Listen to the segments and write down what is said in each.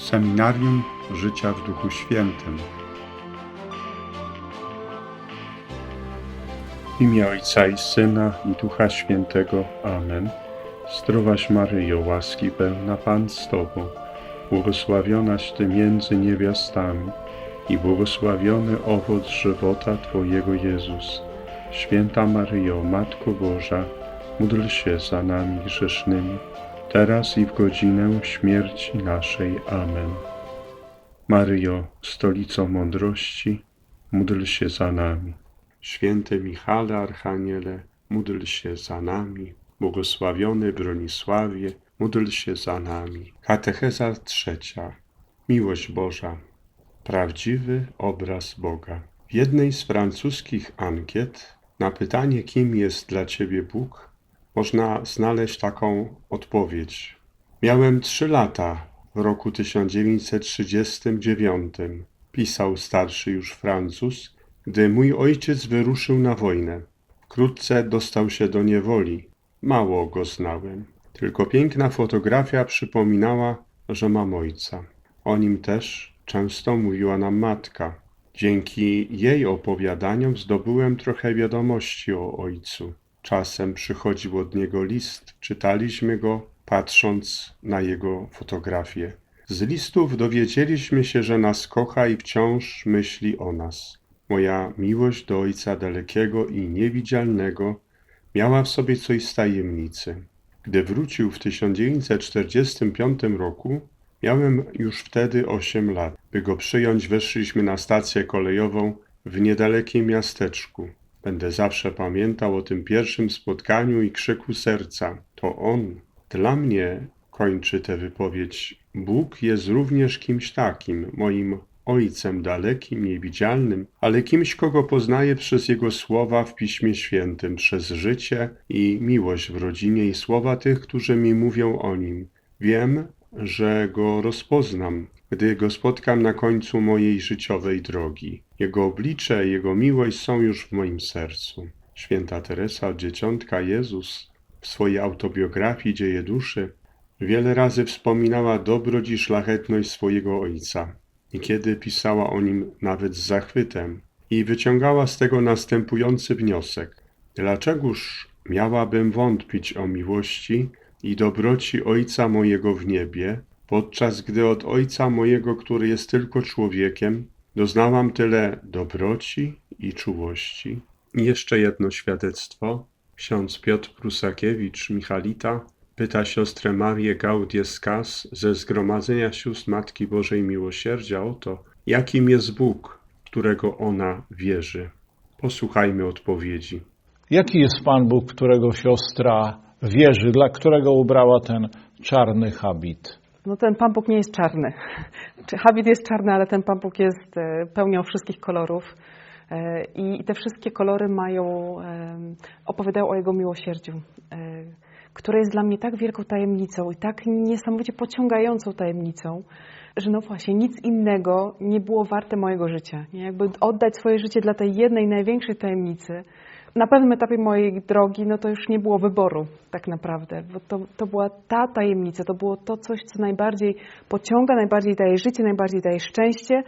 Seminarium Życia w Duchu Świętym. W imię Ojca i Syna i Ducha Świętego. Amen. Zdrowaś Maryjo, łaski pełna Pan z Tobą, błogosławionaś Ty między niewiastami i błogosławiony owoc żywota Twojego Jezus. Święta Maryjo, Matko Boża, módl się za nami grzesznymi, teraz i w godzinę śmierci naszej. Amen. Maryjo, stolico mądrości, módl się za nami. Święty Michale Archaniele, módl się za nami. Błogosławiony Bronisławie, módl się za nami. Katecheza trzecia. Miłość Boża. Prawdziwy obraz Boga. W jednej z francuskich ankiet na pytanie, kim jest dla ciebie Bóg, można znaleźć taką odpowiedź. Miałem trzy lata w roku 1939, pisał starszy już Francuz, gdy mój ojciec wyruszył na wojnę. Wkrótce dostał się do niewoli. Mało go znałem. Tylko piękna fotografia przypominała, że mam ojca. O nim też często mówiła nam matka. Dzięki jej opowiadaniom zdobyłem trochę wiadomości o ojcu. Czasem przychodził od niego list, czytaliśmy go, patrząc na jego fotografię. Z listów dowiedzieliśmy się, że nas kocha i wciąż myśli o nas. Moja miłość do ojca dalekiego i niewidzialnego miała w sobie coś z tajemnicy. Gdy wrócił w 1945 roku, miałem już wtedy 8 lat. By go przyjąć, weszliśmy na stację kolejową w niedalekim miasteczku. Będę zawsze pamiętał o tym pierwszym spotkaniu i krzyku serca. To on. Dla mnie, kończy tę wypowiedź, Bóg jest również kimś takim, moim Ojcem dalekim, niewidzialnym, ale kimś, kogo poznaję przez Jego słowa w Piśmie Świętym, przez życie i miłość w rodzinie i słowa tych, którzy mi mówią o Nim. Wiem, że Go rozpoznam, gdy Go spotkam na końcu mojej życiowej drogi. Jego oblicze, Jego miłość są już w moim sercu. Święta Teresa, dzieciątka Jezus, w swojej autobiografii Dzieje Duszy, wiele razy wspominała dobroć i szlachetność swojego Ojca. Niekiedy pisała o nim nawet z zachwytem i wyciągała z tego następujący wniosek. Dlaczegoż miałabym wątpić o miłości i dobroci Ojca mojego w niebie, podczas gdy od Ojca mojego, który jest tylko człowiekiem, doznałam tyle dobroci i czułości? I jeszcze jedno świadectwo. Ksiądz Piotr Prusakiewicz, Michalita, pyta siostrę Marię Gaudię-Skas ze Zgromadzenia Sióstr Matki Bożej Miłosierdzia o to, jakim jest Bóg, którego ona wierzy. Posłuchajmy odpowiedzi. Jaki jest Pan Bóg, którego siostra wierzy, dla którego ubrała ten czarny habit? No ten Pan Bóg nie jest czarny. Habit jest czarny, ale ten Pan Bóg jest e, pełnią wszystkich kolorów. E, I te wszystkie kolory mają, e, opowiadają o Jego miłosierdziu, które jest dla mnie tak wielką tajemnicą i tak niesamowicie pociągającą tajemnicą, że no właśnie nic innego nie było warte mojego życia. Nie? Jakby oddać swoje życie dla tej jednej, największej tajemnicy, na pewnym etapie mojej drogi, no to już nie było wyboru tak naprawdę, bo to, to była ta tajemnica, to było to coś, co najbardziej pociąga, najbardziej daje życie, najbardziej daje szczęście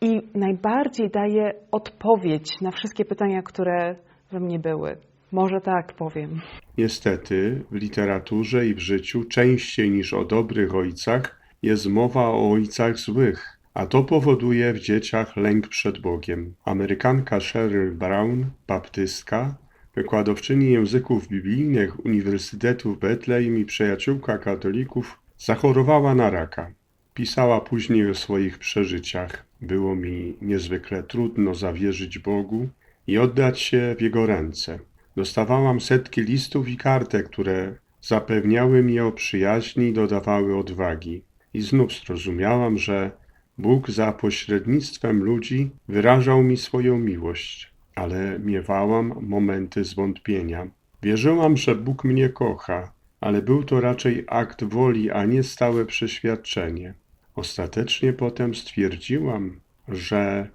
i najbardziej daje odpowiedź na wszystkie pytania, które we mnie były. Może tak powiem. Niestety, w literaturze i w życiu częściej niż o dobrych ojcach jest mowa o ojcach złych, a to powoduje w dzieciach lęk przed Bogiem. Amerykanka Sheryl Brown, baptystka, wykładowczyni języków biblijnych Uniwersytetu w Betlejem i przyjaciółka katolików, zachorowała na raka. Pisała później o swoich przeżyciach. Było mi niezwykle trudno zawierzyć Bogu i oddać się w Jego ręce. Dostawałam setki listów i kartek, które zapewniały mi o przyjaźni i dodawały odwagi. I znów zrozumiałam, że Bóg za pośrednictwem ludzi wyrażał mi swoją miłość, ale miewałam momenty zwątpienia. Wierzyłam, że Bóg mnie kocha, ale był to raczej akt woli, a nie stałe przeświadczenie. Ostatecznie potem stwierdziłam, że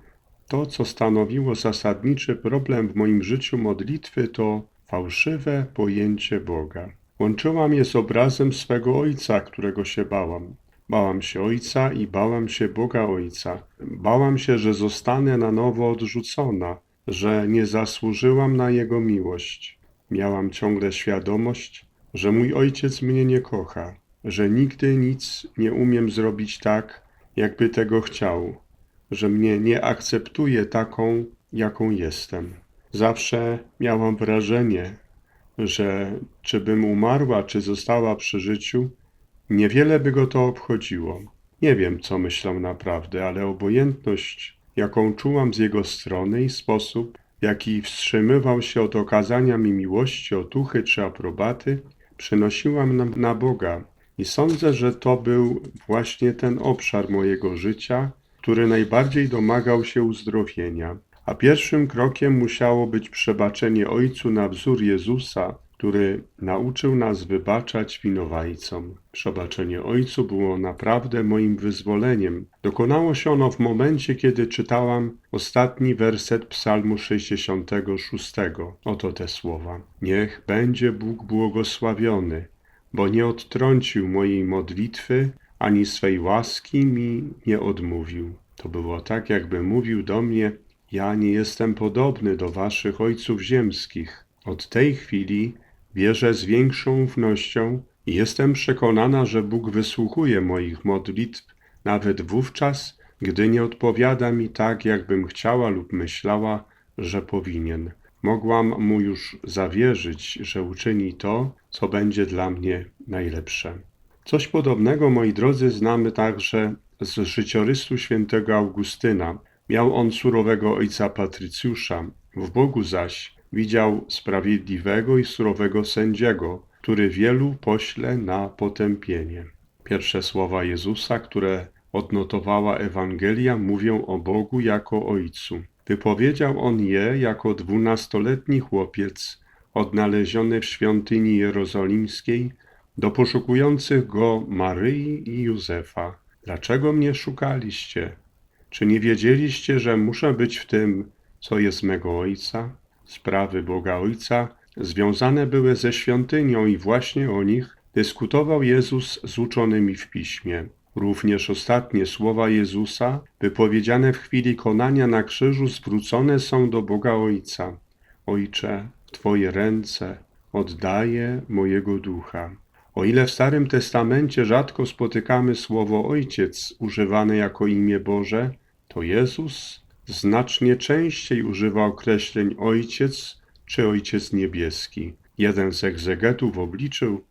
to, co stanowiło zasadniczy problem w moim życiu modlitwy, to fałszywe pojęcie Boga. Łączyłam je z obrazem swego ojca, którego się bałam. Bałam się Ojca i bałam się Boga Ojca. Bałam się, że zostanę na nowo odrzucona, że nie zasłużyłam na Jego miłość. Miałam ciągle świadomość, że mój Ojciec mnie nie kocha, że nigdy nic nie umiem zrobić tak, jakby tego chciał, że mnie nie akceptuje taką, jaką jestem. Zawsze miałam wrażenie, że czy bym umarła, czy została przy życiu, niewiele by go to obchodziło. Nie wiem, co myślał naprawdę, ale obojętność, jaką czułam z jego strony i sposób, w jaki wstrzymywał się od okazania mi miłości, otuchy czy aprobaty, przenosiłam na, na Boga. I sądzę, że to był właśnie ten obszar mojego życia, który najbardziej domagał się uzdrowienia. A pierwszym krokiem musiało być przebaczenie Ojcu na wzór Jezusa, który nauczył nas wybaczać winowajcom. Przebaczenie Ojcu było naprawdę moim wyzwoleniem. Dokonało się ono w momencie, kiedy czytałam ostatni werset Psalmu 66. Oto te słowa. Niech będzie Bóg błogosławiony, bo nie odtrącił mojej modlitwy, ani swej łaski mi nie odmówił. To było tak, jakby mówił do mnie: Ja nie jestem podobny do waszych ojców ziemskich. Od tej chwili wierzę z większą ufnością i jestem przekonana, że Bóg wysłuchuje moich modlitw, nawet wówczas, gdy nie odpowiada mi tak, jakbym chciała lub myślała, że powinien. Mogłam mu już zawierzyć, że uczyni to, co będzie dla mnie najlepsze. Coś podobnego, moi drodzy, znamy także z życiorysu świętego Augustyna. Miał on surowego ojca Patrycjusza, w Bogu zaś widział sprawiedliwego i surowego sędziego, który wielu pośle na potępienie. Pierwsze słowa Jezusa, które odnotowała Ewangelia, mówią o Bogu jako Ojcu. Wypowiedział on je jako dwunastoletni chłopiec, odnaleziony w świątyni jerozolimskiej, do poszukujących go Maryi i Józefa. Dlaczego mnie szukaliście? Czy nie wiedzieliście, że muszę być w tym, co jest mego Ojca? Sprawy Boga Ojca związane były ze świątynią i właśnie o nich dyskutował Jezus z uczonymi w piśmie. Również ostatnie słowa Jezusa, wypowiedziane w chwili konania na krzyżu, zwrócone są do Boga Ojca. Ojcze, Twoje ręce oddaję mojego ducha. O ile w Starym Testamencie rzadko spotykamy słowo Ojciec używane jako imię Boże, to Jezus znacznie częściej używa określeń Ojciec czy Ojciec Niebieski. Jeden z egzegetów obliczył,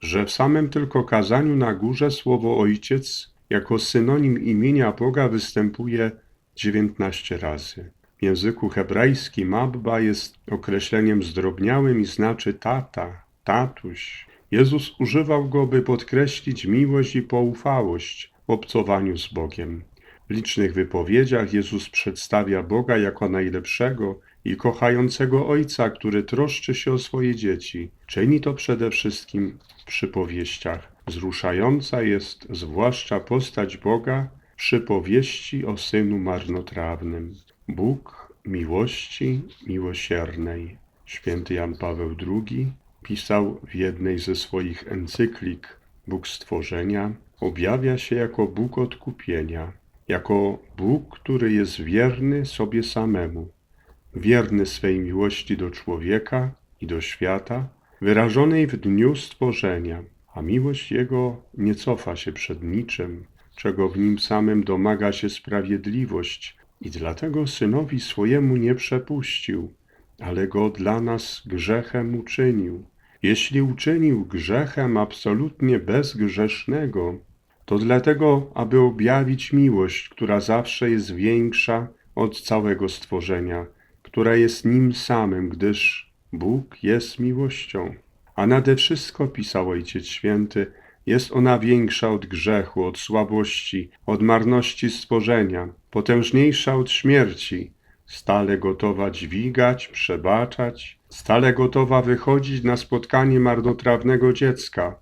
że w samym tylko kazaniu na górze słowo Ojciec jako synonim imienia Boga występuje 19 razy. W języku hebrajskim Abba jest określeniem zdrobniałym i znaczy tata, tatuś. Jezus używał go, by podkreślić miłość i poufałość w obcowaniu z Bogiem. Licznych wypowiedziach Jezus przedstawia Boga jako najlepszego i kochającego Ojca, który troszczy się o swoje dzieci. Czyni to przede wszystkim w przypowieściach. Wzruszająca jest zwłaszcza postać Boga w przypowieści o Synu Marnotrawnym. Bóg miłości miłosiernej. Święty Jan Paweł II pisał w jednej ze swoich encyklik Bóg stworzenia objawia się jako Bóg odkupienia, jako Bóg, który jest wierny sobie samemu, wierny swej miłości do człowieka i do świata, wyrażonej w dniu stworzenia, a miłość Jego nie cofa się przed niczym, czego w Nim samym domaga się sprawiedliwość i dlatego Synowi swojemu nie przepuścił, ale Go dla nas grzechem uczynił. Jeśli uczynił grzechem absolutnie bezgrzesznego, to dlatego, aby objawić miłość, która zawsze jest większa od całego stworzenia, która jest Nim samym, gdyż Bóg jest miłością. A nade wszystko, pisał Ojciec Święty, jest ona większa od grzechu, od słabości, od marności stworzenia, potężniejsza od śmierci, stale gotowa dźwigać, przebaczać, stale gotowa wychodzić na spotkanie marnotrawnego dziecka,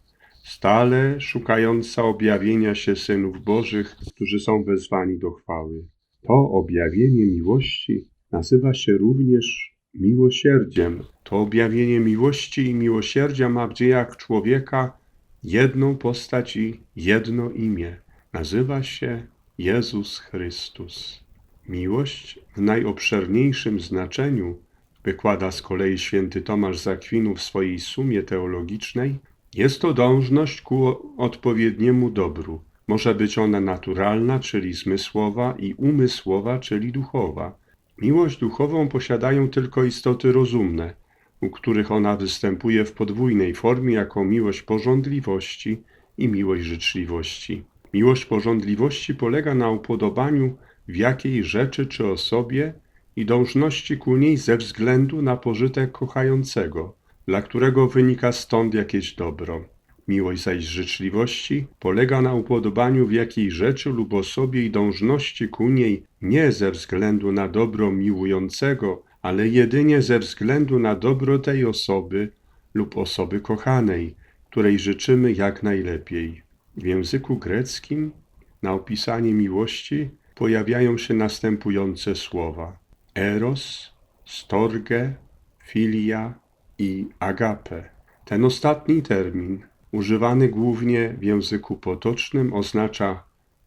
stale szukająca objawienia się synów Bożych, którzy są wezwani do chwały. To objawienie miłości nazywa się również miłosierdziem. To objawienie miłości i miłosierdzia ma w dziejach człowieka jedną postać i jedno imię. nazywa się Jezus Chrystus. Miłość w najobszerniejszym znaczeniu, wykłada z kolei święty Tomasz z w swojej sumie teologicznej, jest to dążność ku odpowiedniemu dobru. Może być ona naturalna, czyli zmysłowa, i umysłowa, czyli duchowa. Miłość duchową posiadają tylko istoty rozumne, u których ona występuje w podwójnej formie jako miłość pożądliwości i miłość życzliwości. Miłość pożądliwości polega na upodobaniu w jakiej rzeczy czy osobie i dążności ku niej ze względu na pożytek kochającego, dla którego wynika stąd jakieś dobro. Miłość zaś życzliwości polega na upodobaniu w jakiej rzeczy lub osobie i dążności ku niej nie ze względu na dobro miłującego, ale jedynie ze względu na dobro tej osoby lub osoby kochanej, której życzymy jak najlepiej. W języku greckim na opisanie miłości pojawiają się następujące słowa: eros, storge, filia i agape. Ten ostatni termin, używany głównie w języku potocznym, oznacza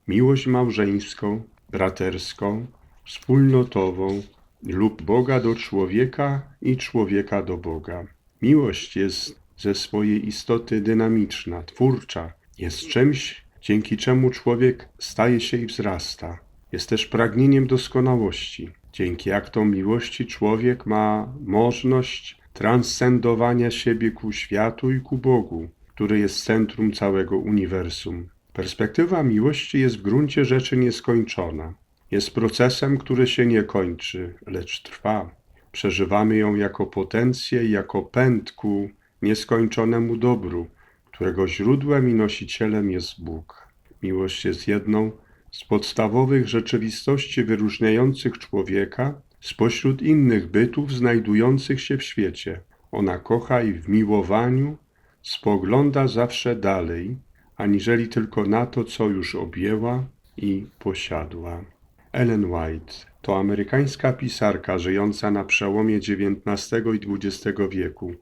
miłość małżeńską, braterską, wspólnotową lub Boga do człowieka i człowieka do Boga. Miłość jest ze swojej istoty dynamiczna, twórcza, jest czymś, dzięki czemu człowiek staje się i wzrasta. Jest też pragnieniem doskonałości. Dzięki aktom miłości człowiek ma możliwość transcendowania siebie ku światu i ku Bogu, który jest centrum całego uniwersum. Perspektywa miłości jest w gruncie rzeczy nieskończona. Jest procesem, który się nie kończy, lecz trwa. Przeżywamy ją jako potencję i jako pęd ku nieskończonemu dobru, którego źródłem i nosicielem jest Bóg. Miłość jest jedną z podstawowych rzeczywistości wyróżniających człowieka spośród innych bytów znajdujących się w świecie. Ona kocha i w miłowaniu spogląda zawsze dalej, aniżeli tylko na to, co już objęła i posiadła. Ellen White to amerykańska pisarka żyjąca na przełomie XIX i XX wieku.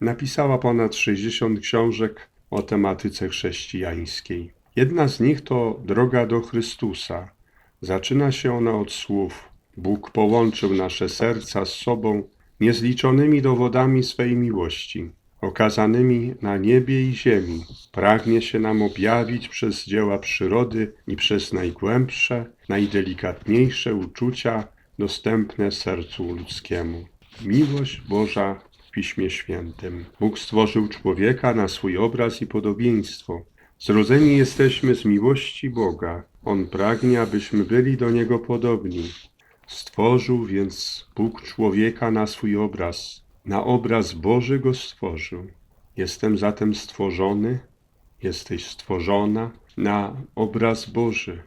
Napisała ponad 60 książek o tematyce chrześcijańskiej. Jedna z nich to Droga do Chrystusa. Zaczyna się ona od słów: Bóg połączył nasze serca z sobą niezliczonymi dowodami swej miłości, okazanymi na niebie i ziemi. Pragnie się nam objawić przez dzieła przyrody i przez najgłębsze, najdelikatniejsze uczucia dostępne sercu ludzkiemu. Miłość Boża w Piśmie Świętym. Bóg stworzył człowieka na swój obraz i podobieństwo. Zrodzeni jesteśmy z miłości Boga. On pragnie, abyśmy byli do Niego podobni. Stworzył więc Bóg człowieka na swój obraz. Na obraz Boży go stworzył. Jestem zatem stworzony, jesteś stworzona na obraz Boży.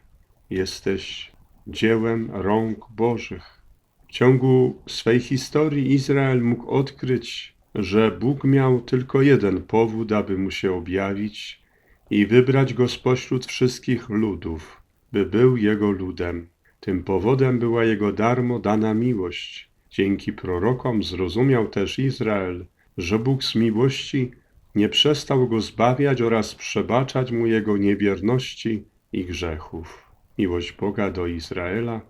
Jesteś dziełem rąk Bożych. W ciągu swej historii Izrael mógł odkryć, że Bóg miał tylko jeden powód, aby mu się objawić i wybrać go spośród wszystkich ludów, by był jego ludem. Tym powodem była jego darmo dana miłość. Dzięki prorokom zrozumiał też Izrael, że Bóg z miłości nie przestał go zbawiać oraz przebaczać mu jego niewierności i grzechów. Miłość Boga do Izraela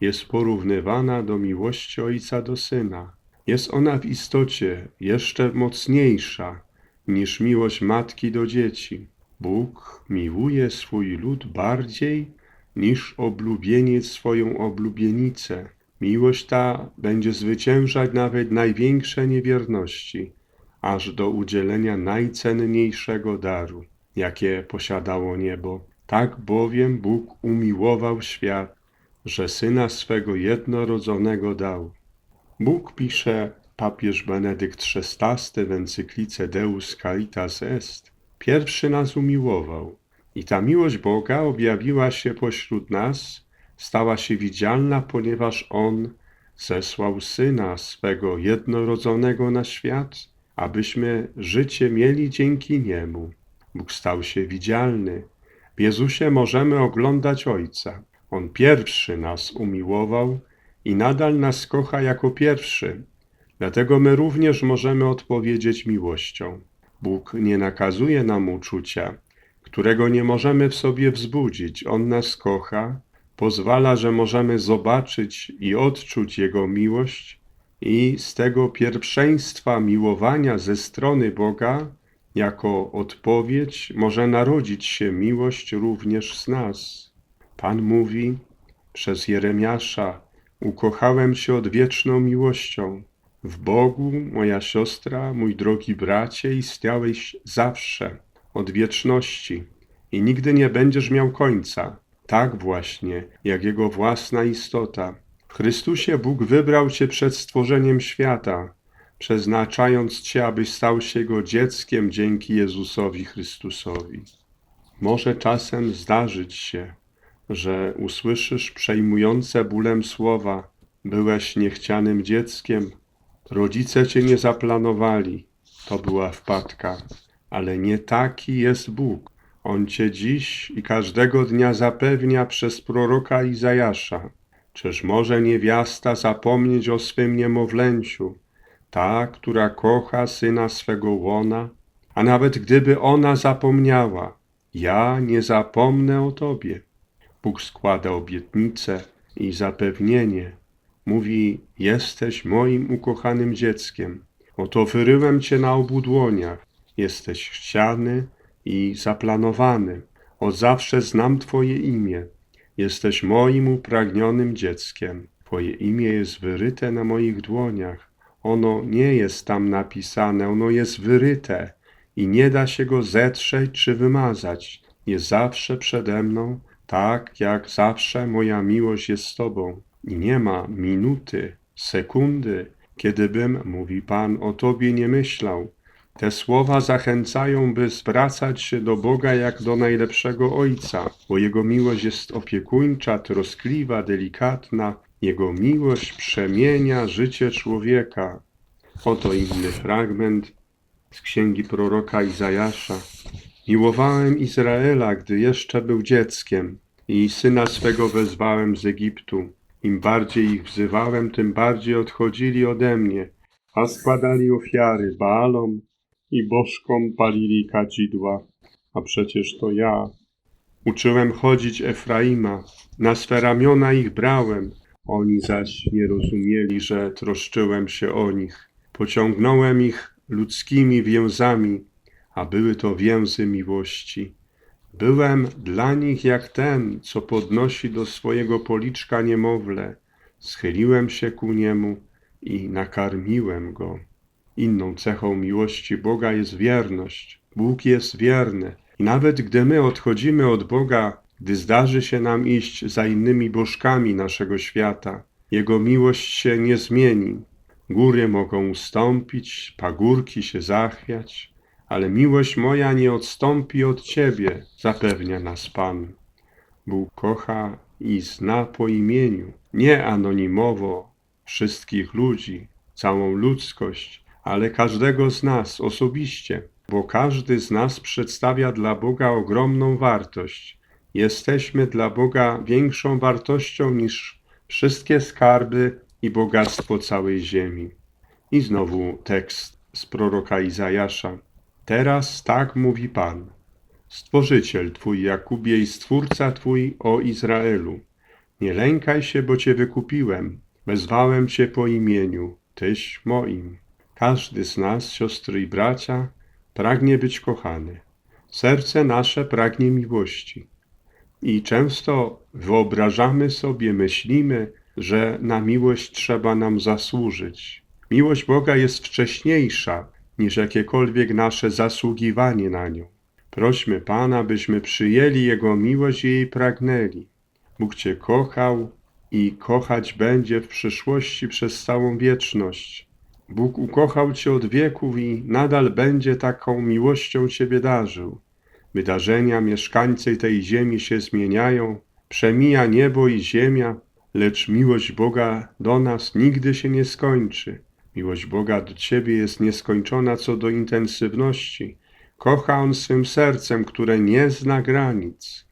jest porównywana do miłości Ojca do Syna. Jest ona w istocie jeszcze mocniejsza niż miłość matki do dzieci. Bóg miłuje swój lud bardziej niż oblubieniec swoją oblubienicę. Miłość ta będzie zwyciężać nawet największe niewierności, aż do udzielenia najcenniejszego daru, jakie posiadało niebo. Tak bowiem Bóg umiłował świat, że Syna swego jednorodzonego dał. Bóg pisze papież Benedykt XVI w encyklice Deus Caritas Est. Pierwszy nas umiłował i ta miłość Boga objawiła się pośród nas, stała się widzialna, ponieważ On zesłał Syna swego jednorodzonego na świat, abyśmy życie mieli dzięki Niemu. Bóg stał się widzialny. W Jezusie możemy oglądać Ojca. On pierwszy nas umiłował i nadal nas kocha jako pierwszy. Dlatego my również możemy odpowiedzieć miłością. Bóg nie nakazuje nam uczucia, którego nie możemy w sobie wzbudzić. On nas kocha, pozwala, że możemy zobaczyć i odczuć Jego miłość i z tego pierwszeństwa miłowania ze strony Boga, jako odpowiedź, może narodzić się miłość również z nas. Pan mówi przez Jeremiasza: Ukochałem się odwieczną miłością. W Bogu, moja siostra, mój drogi bracie, istniałeś zawsze, od wieczności i nigdy nie będziesz miał końca. Tak właśnie, jak Jego własna istota. W Chrystusie Bóg wybrał Cię przed stworzeniem świata, przeznaczając Cię, abyś stał się Jego dzieckiem dzięki Jezusowi Chrystusowi. Może czasem zdarzyć się, że usłyszysz przejmujące bólem słowa: Byłeś niechcianym dzieckiem, rodzice cię nie zaplanowali. To była wpadka, ale nie taki jest Bóg. On cię dziś i każdego dnia zapewnia przez proroka Izajasza. Czyż może niewiasta zapomnieć o swym niemowlęciu, ta, która kocha syna swego łona? A nawet gdyby ona zapomniała, ja nie zapomnę o tobie. Bóg składa obietnicę i zapewnienie. Mówi: Jesteś moim ukochanym dzieckiem. Oto wyryłem cię na obu dłoniach. Jesteś chciany i zaplanowany. Od zawsze znam Twoje imię. Jesteś moim upragnionym dzieckiem. Twoje imię jest wyryte na moich dłoniach. Ono nie jest tam napisane, ono jest wyryte i nie da się go zetrzeć czy wymazać. Jest zawsze przede mną, tak jak zawsze moja miłość jest z Tobą. I nie ma minuty, sekundy, kiedybym, mówi Pan, o Tobie nie myślał. Te słowa zachęcają, by zwracać się do Boga jak do najlepszego Ojca, bo Jego miłość jest opiekuńcza, troskliwa, delikatna. Jego miłość przemienia życie człowieka. Oto inny fragment z księgi proroka Izajasza. Miłowałem Izraela, gdy jeszcze był dzieckiem i syna swego wezwałem z Egiptu. Im bardziej ich wzywałem, tym bardziej odchodzili ode mnie, a składali ofiary Baalom i bożkom palili kadzidła. A przecież to ja. Uczyłem chodzić Efraima, na swe ramiona ich brałem, oni zaś nie rozumieli, że troszczyłem się o nich. Pociągnąłem ich ludzkimi więzami, a były to więzy miłości. Byłem dla nich jak ten, co podnosi do swojego policzka niemowlę. Schyliłem się ku niemu i nakarmiłem go. Inną cechą miłości Boga jest wierność. Bóg jest wierny. I nawet gdy my odchodzimy od Boga, gdy zdarzy się nam iść za innymi bożkami naszego świata, Jego miłość się nie zmieni. Góry mogą ustąpić, pagórki się zachwiać, ale miłość moja nie odstąpi od Ciebie, zapewnia nas Pan. Bóg kocha i zna po imieniu, nie anonimowo wszystkich ludzi, całą ludzkość, ale każdego z nas osobiście, bo każdy z nas przedstawia dla Boga ogromną wartość. Jesteśmy dla Boga większą wartością niż wszystkie skarby i bogactwo całej ziemi. I znowu tekst z proroka Izajasza. Teraz tak mówi Pan, Stworzyciel Twój Jakubie i Stwórca Twój o Izraelu. Nie lękaj się, bo Cię wykupiłem, wezwałem Cię po imieniu, Tyś moim. Każdy z nas, siostry i bracia, pragnie być kochany. Serce nasze pragnie miłości. I często wyobrażamy sobie, myślimy, że na miłość trzeba nam zasłużyć. Miłość Boga jest wcześniejsza niż jakiekolwiek nasze zasługiwanie na nią. Prośmy Pana, byśmy przyjęli Jego miłość i jej pragnęli. Bóg Cię kochał i kochać będzie w przyszłości przez całą wieczność. Bóg ukochał Cię od wieków i nadal będzie taką miłością Ciebie darzył. Wydarzenia mieszkańcy tej ziemi się zmieniają, przemija niebo i ziemia, lecz miłość Boga do nas nigdy się nie skończy. Miłość Boga do Ciebie jest nieskończona co do intensywności. Kocha On swym sercem, które nie zna granic.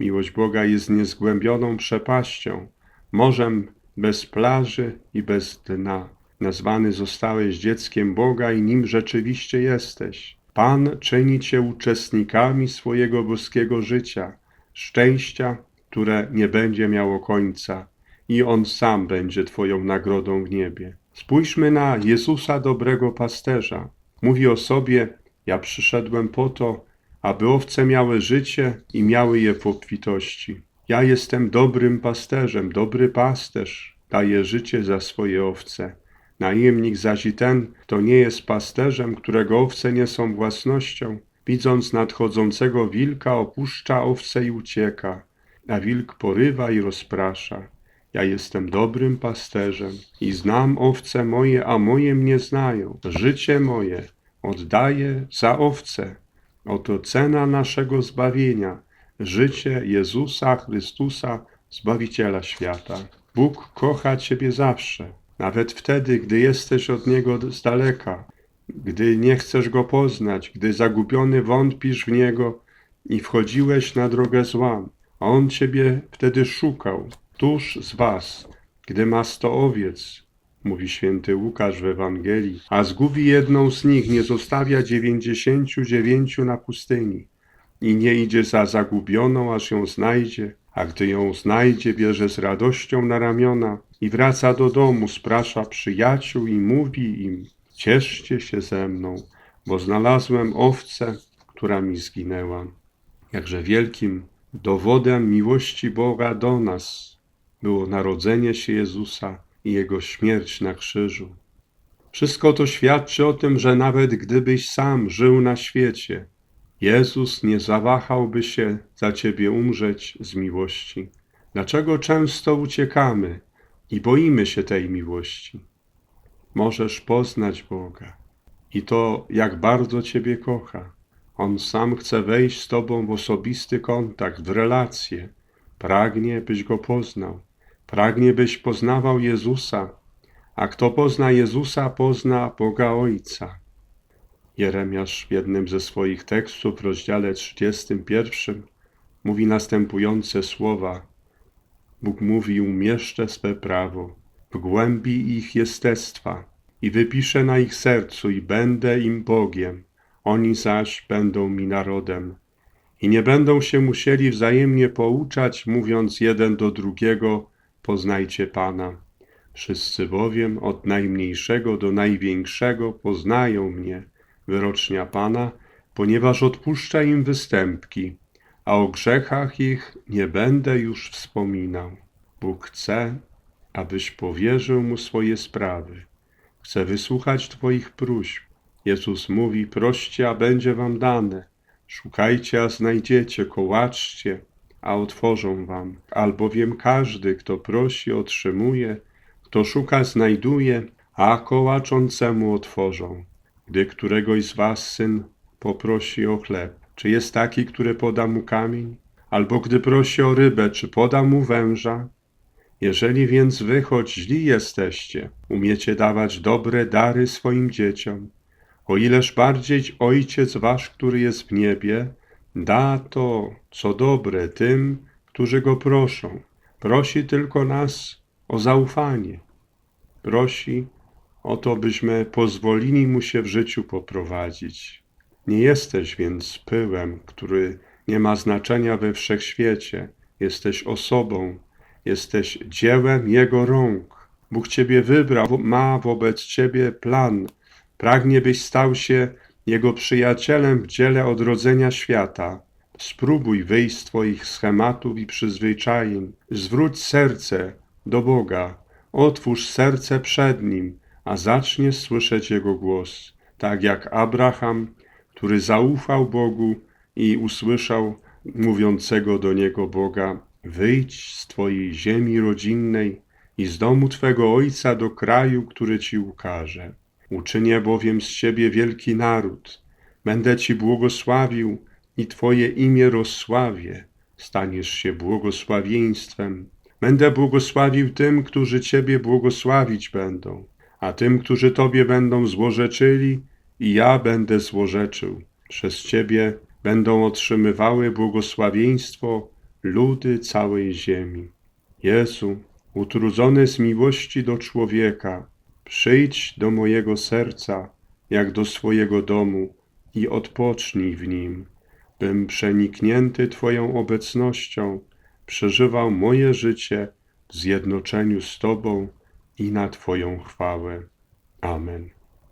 Miłość Boga jest niezgłębioną przepaścią, morzem bez plaży i bez dna. Nazwany zostałeś dzieckiem Boga i nim rzeczywiście jesteś. Pan czyni cię uczestnikami swojego boskiego życia, szczęścia, które nie będzie miało końca i On sam będzie Twoją nagrodą w niebie. Spójrzmy na Jezusa dobrego pasterza. Mówi o sobie, ja przyszedłem po to, aby owce miały życie i miały je w obfitości. Ja jestem dobrym pasterzem, dobry pasterz daje życie za swoje owce. Najemnik zaś i ten, kto nie jest pasterzem, którego owce nie są własnością, widząc nadchodzącego wilka, opuszcza owce i ucieka, a wilk porywa i rozprasza. Ja jestem dobrym pasterzem i znam owce moje, a moje mnie znają. Życie moje oddaję za owce. Oto cena naszego zbawienia, życie Jezusa Chrystusa, Zbawiciela świata. Bóg kocha Ciebie zawsze, nawet wtedy, gdy jesteś od Niego z daleka, gdy nie chcesz Go poznać, gdy zagubiony wątpisz w Niego i wchodziłeś na drogę zła, a On Ciebie wtedy szukał, tuż z Was, gdy ma sto owiec, mówi święty Łukasz w Ewangelii, a zgubi jedną z nich, nie zostawia dziewięćdziesięciu dziewięciu na pustyni i nie idzie za zagubioną, aż ją znajdzie, a gdy ją znajdzie, bierze z radością na ramiona i wraca do domu, sprasza przyjaciół i mówi im, cieszcie się ze mną, bo znalazłem owcę, która mi zginęła. Jakże wielkim dowodem miłości Boga do nas było narodzenie się Jezusa i Jego śmierć na krzyżu. Wszystko to świadczy o tym, że nawet gdybyś sam żył na świecie, Jezus nie zawahałby się za Ciebie umrzeć z miłości. Dlaczego często uciekamy i boimy się tej miłości? Możesz poznać Boga i to, jak bardzo Ciebie kocha. On sam chce wejść z Tobą w osobisty kontakt, w relację. Pragnie, byś Go poznał. Pragnie, byś poznawał Jezusa, a kto pozna Jezusa, pozna Boga Ojca. Jeremiasz w jednym ze swoich tekstów w rozdziale 31 mówi następujące słowa. Bóg mówi, umieszczę swe prawo w głębi ich jestestwa i wypiszę na ich sercu i będę im Bogiem, oni zaś będą mi narodem. I nie będą się musieli wzajemnie pouczać, mówiąc jeden do drugiego, poznajcie Pana. Wszyscy bowiem od najmniejszego do największego poznają mnie, wyrocznia Pana, ponieważ odpuszcza im występki, a o grzechach ich nie będę już wspominał. Bóg chce, abyś powierzył Mu swoje sprawy. Chce wysłuchać Twoich próśb. Jezus mówi, proście, a będzie wam dane. Szukajcie, a znajdziecie, kołaczcie, a otworzą wam. Albowiem każdy, kto prosi, otrzymuje, kto szuka, znajduje, a kołaczącemu otworzą. Gdy któregoś z was syn poprosi o chleb, czy jest taki, który poda mu kamień? Albo gdy prosi o rybę, czy poda mu węża? Jeżeli więc wy, choć źli jesteście, umiecie dawać dobre dary swoim dzieciom, o ileż bardziej Ojciec wasz, który jest w niebie, da to, co dobre tym, którzy go proszą. Prosi tylko nas o zaufanie. Prosi o to, byśmy pozwolili mu się w życiu poprowadzić. Nie jesteś więc pyłem, który nie ma znaczenia we wszechświecie. Jesteś osobą, jesteś dziełem Jego rąk. Bóg Ciebie wybrał, ma wobec Ciebie plan. Pragnie, byś stał się Jego przyjacielem w dziele odrodzenia świata. Spróbuj wyjść z Twoich schematów i przyzwyczajeń. Zwróć serce do Boga. Otwórz serce przed Nim, a zaczniesz słyszeć Jego głos. Tak jak Abraham, który zaufał Bogu i usłyszał mówiącego do niego Boga: Wyjdź z Twojej ziemi rodzinnej i z domu Twego ojca do kraju, który Ci ukaże. Uczynię bowiem z Ciebie wielki naród. Będę Ci błogosławił i Twoje imię rozsławię. Staniesz się błogosławieństwem. Będę błogosławił tym, którzy Ciebie błogosławić będą, a tym, którzy Tobie będą złorzeczyli, i ja będę złorzeczył. Przez Ciebie będą otrzymywały błogosławieństwo ludy całej ziemi. Jezu, utrudzony z miłości do człowieka, przyjdź do mojego serca, jak do swojego domu i odpocznij w nim, bym przeniknięty Twoją obecnością przeżywał moje życie w zjednoczeniu z Tobą i na Twoją chwałę. Amen.